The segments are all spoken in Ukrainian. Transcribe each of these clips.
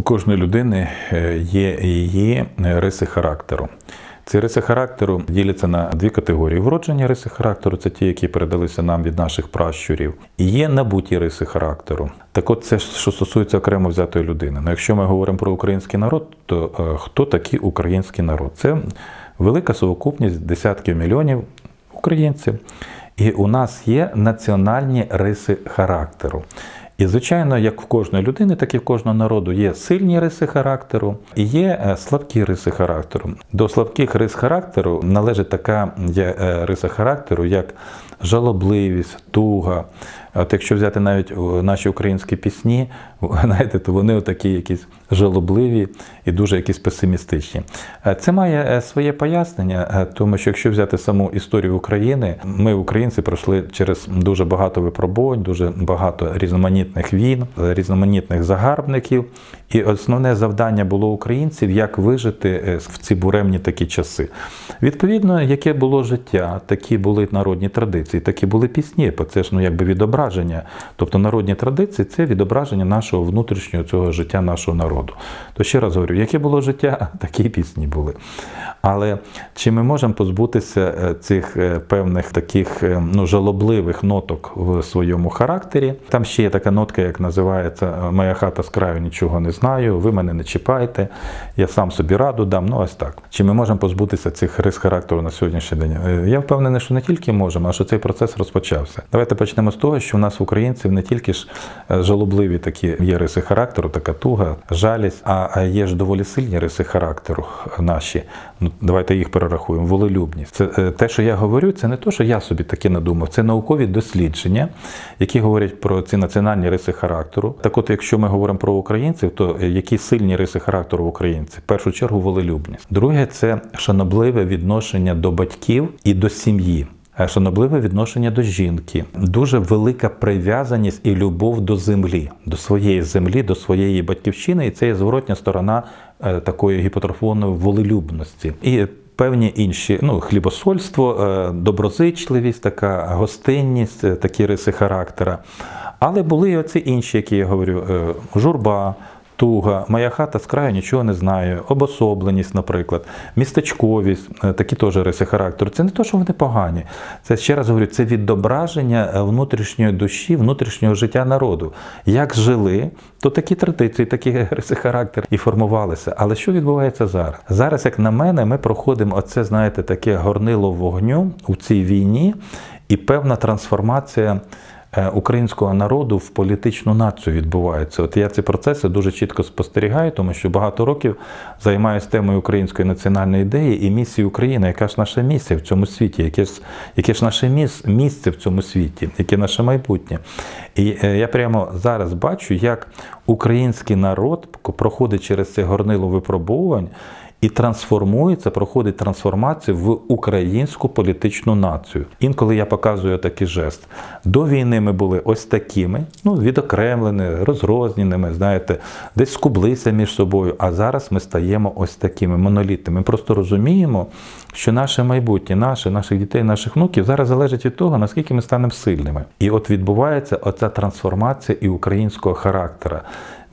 У кожної людини е, є її риси характеру. Ці риси характеру діляться на дві категорії: вроджені риси характеру це ті, які передалися нам від наших пращурів, і є набуті риси характеру. Так от це що стосується окремо взятої людини. Ну, якщо ми говоримо про український народ, то е, хто такий український народ? Це велика совокупність десятків мільйонів українців. І у нас є національні риси характеру. І, звичайно, як в кожної людини, так і в кожного народу є сильні риси характеру і є е, слабкі риси характеру. До слабких рис характеру належить така е, риса характеру, як жалобливість, туга. От якщо взяти навіть наші українські пісні, знаєте, то вони такі якісь жалобливі і дуже якісь песимістичні. Е, Це має е, своє пояснення, е, тому що якщо взяти саму історію України, ми, українці, пройшли через дуже багато випробувань, дуже багато різноманітних війн, різноманітних загарбників. І основне завдання було українців як вижити в ці буремні такі часи. Відповідно, яке було життя, такі були народні традиції, такі були пісні, бо це ж ну якби відображення. Тобто народні традиції це відображення нашого внутрішнього цього життя нашого народу. То ще раз говорю, яке було життя, такі пісні були. Але чи ми можемо позбутися е, цих е, певних таких е, ну, жалобливих ноток в своєму характері? Там ще є така нотка, як називається Моя хата з краю нічого не знаю, ви мене не чіпайте, я сам собі раду дам. Ну ось так. Чи ми можемо позбутися цих рис характеру на сьогоднішній день? Я впевнений, що не тільки можемо, а що цей процес розпочався. Давайте почнемо з того, що у нас українців не тільки ж е, жалобливі такі є риси характеру, така туга, жалість, а а є ж доволі сильні риси характеру наші. Ну, давайте їх перерахуємо. Волелюбність. Це е, те, що я говорю, це не те, що я собі таке надумав. Це наукові дослідження, які говорять про ці національні риси характеру. Так, от, якщо ми говоримо про українців, то е, які сильні риси характеру в українців? В першу чергу волелюбність. Друге це шанобливе відношення до батьків і до сім'ї. Е, Шанобливе відношення до жінки, дуже велика прив'язаність і любов до землі, до своєї землі, до своєї батьківщини, і це є зворотня сторона е, такої гіпотрофованої волелюбності. І певні інші, ну, хлібосольство, е, доброзичливість, така гостинність, такі риси характера. Але були і оці інші, які я говорю, журба. Туга, моя хата з краю нічого не знаю, обособленість, наприклад, містечковість, е, такі теж риси характеру. Це не те, що вони погані. Це ще раз говорю, це відображення внутрішньої душі, внутрішнього життя народу. Як жили, то такі традиції, такі риси характеру і формувалися. Але що відбувається зараз? Зараз, як на мене, ми проходимо оце, знаєте, таке горнило вогню у цій війні і певна трансформація українського народу в політичну націю відбувається. От я ці процеси дуже чітко спостерігаю, тому що багато років займаюся темою української національної ідеї і місії України. Яка ж наша місія в цьому світі? Яке ж, яке ж наше міс- місце в цьому світі? Яке наше майбутнє? І е, я прямо зараз бачу, як український народ проходить через це горнило випробувань і трансформується, проходить трансформацію в українську політичну націю. Інколи я показую такий жест. До війни ми були ось такими, ну відокремленими, розрозненими, знаєте, десь скублися між собою. А зараз ми стаємо ось такими монолітними. Ми просто розуміємо, що наше майбутнє, наше, наших дітей, наших внуків зараз залежить від того, наскільки ми станемо сильними. І от відбувається оця трансформація і українського характера.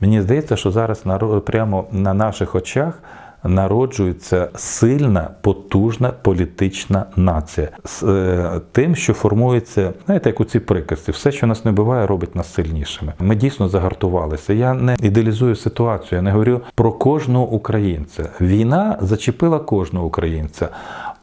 Мені здається, що зараз прямо на наших очах народжується сильна, потужна політична нація з е, тим, що формується, знаєте, як у цій приказці, все, що нас не буває, робить нас сильнішими. Ми дійсно загартувалися. Я не ідеалізую ситуацію, я не говорю про кожного українця. Війна зачепила кожного українця.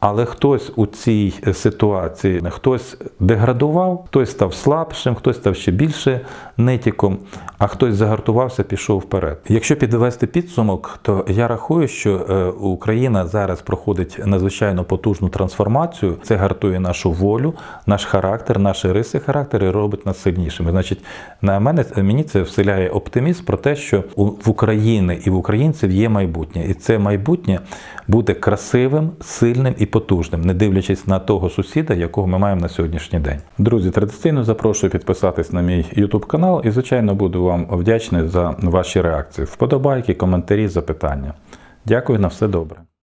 Але хтось у цій ситуації хтось деградував, хтось став слабшим, хтось став ще більше нитіком, а хтось загартувався, пішов вперед. Якщо підвести підсумок, то я рахую, що е, Україна зараз проходить надзвичайно потужну трансформацію. Це гартує нашу волю, наш характер, наші риси характеру і робить нас сильнішими. Значить, на мене мені це вселяє оптимізм про те, що в України і в українців є майбутнє, і це майбутнє буде красивим, сильним потужним, не дивлячись на того сусіда, якого ми маємо на сьогоднішній день. Друзі, традиційно запрошую підписатись на мій YouTube канал і, звичайно, буду вам вдячний за ваші реакції, вподобайки, коментарі, запитання. Дякую на все добре.